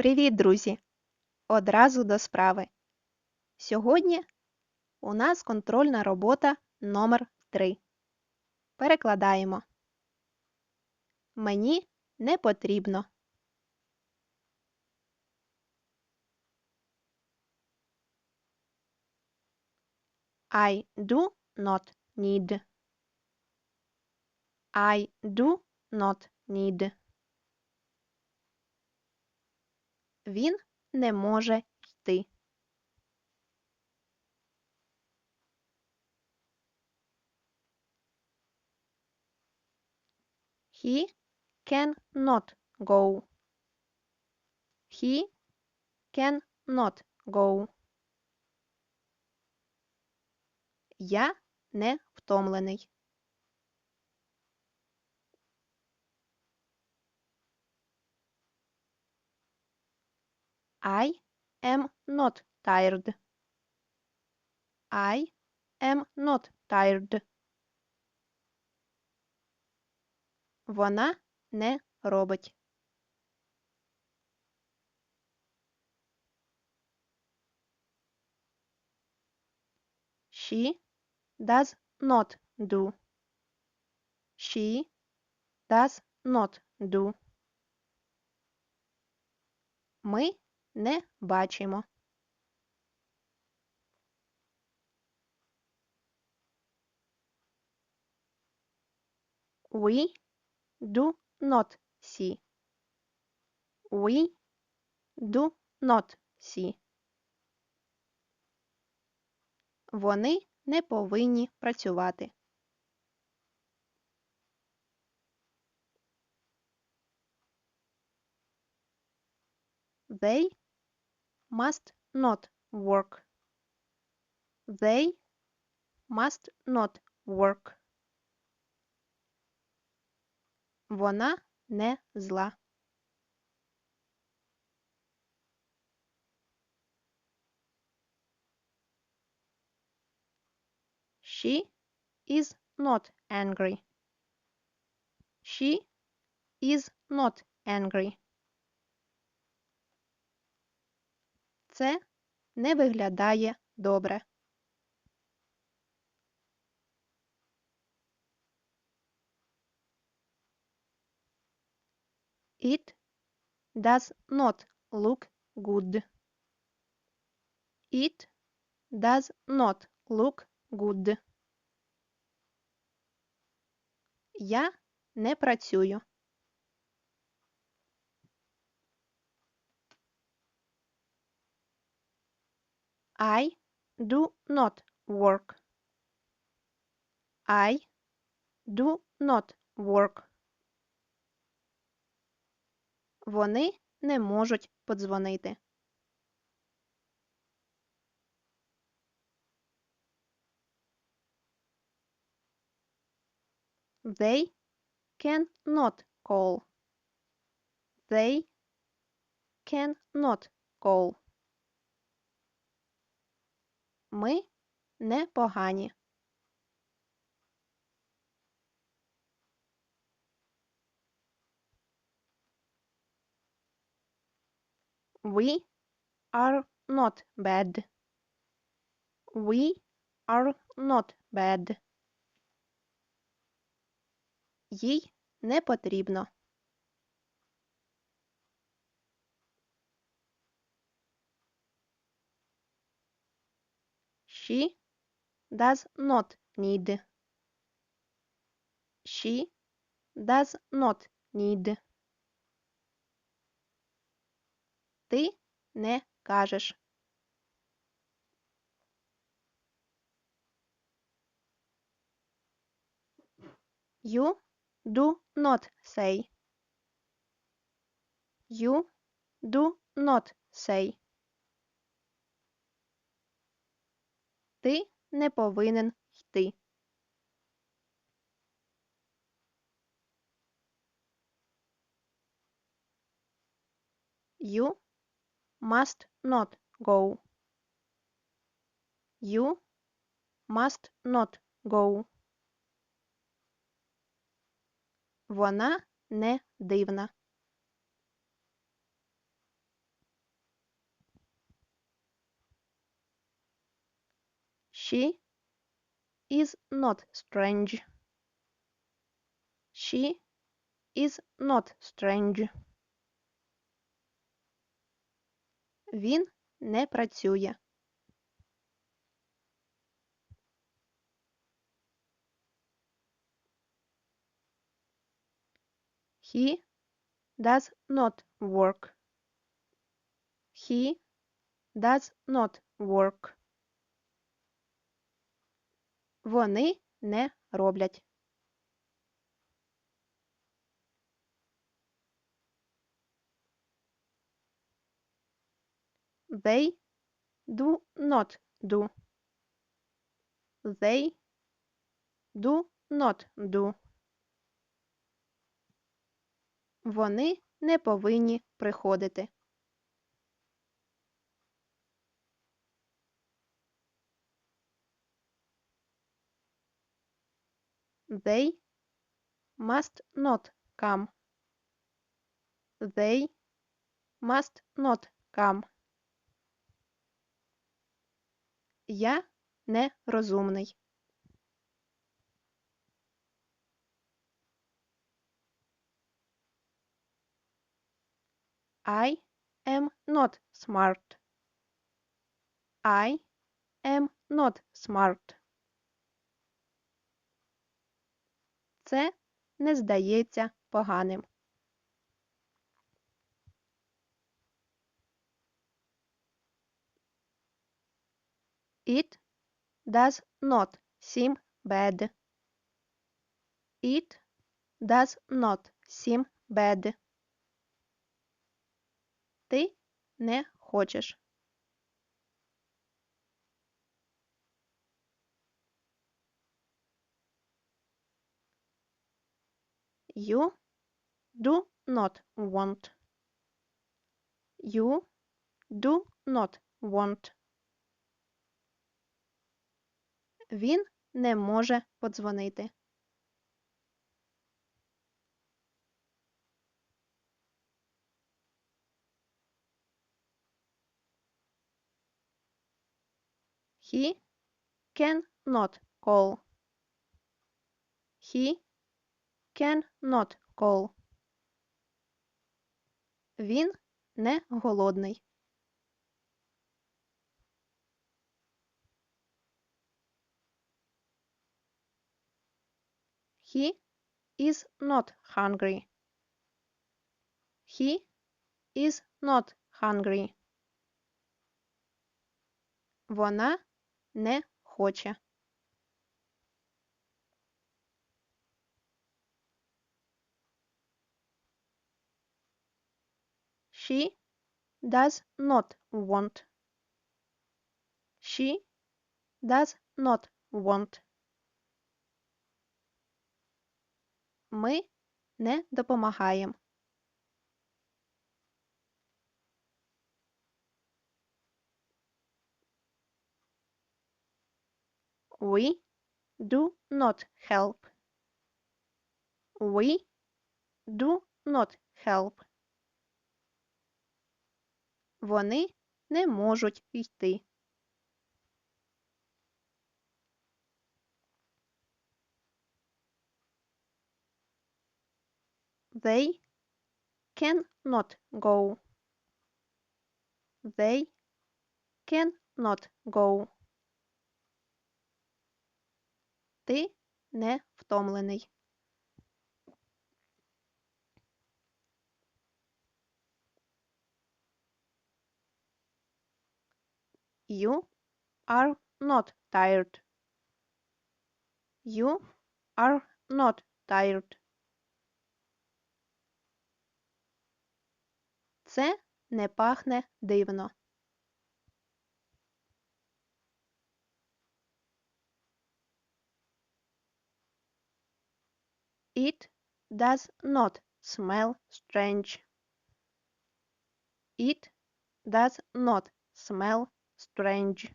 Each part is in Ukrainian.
Привіт, друзі! Одразу до справи. Сьогодні у нас контрольна робота номер 3. Перекладаємо. Мені не потрібно. I do not need. I do not need. Він не може йти. He cannot go. He cannot go. Я не втомлений. I am not tired. I am not tired. Вона не робить. She does not do. She does not do. Ми не бачимо. We do not see. We do not see. Вони не повинні працювати. They must not work. They must not work. Вона не зла. She is not angry. She is not angry. Це не виглядає добре. It does not look good. It does not look good. Я не працюю. I do not work. I do not work. Вони не можуть подзвонити. They cannot call. They cannot call. Ми не погані. We are not bad. We are not bad. Їй не потрібно. She does not need. She does not need. Ти не кажеш. You do not say. You do not say. Ти не повинен йти. You must not go. You must not go. Вона не дивна. She is not strange. She is not strange. Він не працює. He does not work. He does not work. Вони не роблять. They do not do. They do not do. Вони не повинні приходити. They must not come. They must not come. Я не розумний. I am not smart. I am not smart. Це не здається поганим. It does not seem bad. It does not seem bad. Ти не хочеш. You do not want. You do not want. Він не може подзвонити. He can not call. He can not call. Він не голодний. He is not hungry. He is not hungry. Вона не хоче. She does not want. She does not want. Ми не допомагаємо. We do not help. We do not help. Вони не можуть йти. They can not go. They can not go. Ти не втомлений. You are not tired. You are not tired. Це не пахне дивно. It does not smell strange. It does not smell strange.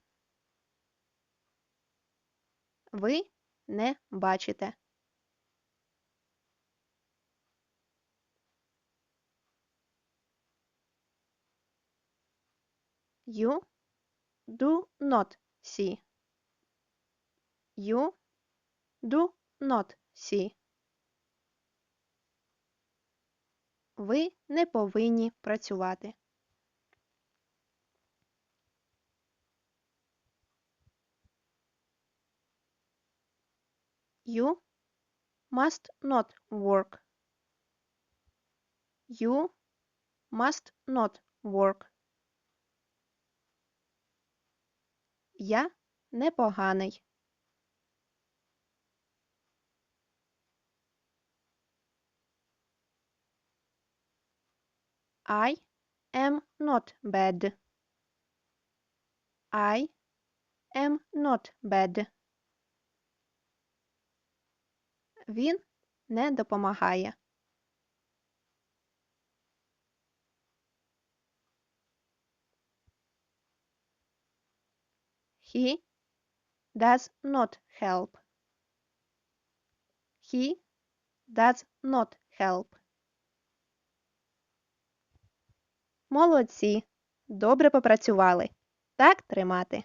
Ви не бачите. You do not see. You do not see. Ви не повинні працювати. You must not work. You must not work. Я непоганий. I am not bad. I am not bad. Він не допомагає. He does not help. He does not help. Молодці. Добре попрацювали. Так тримати.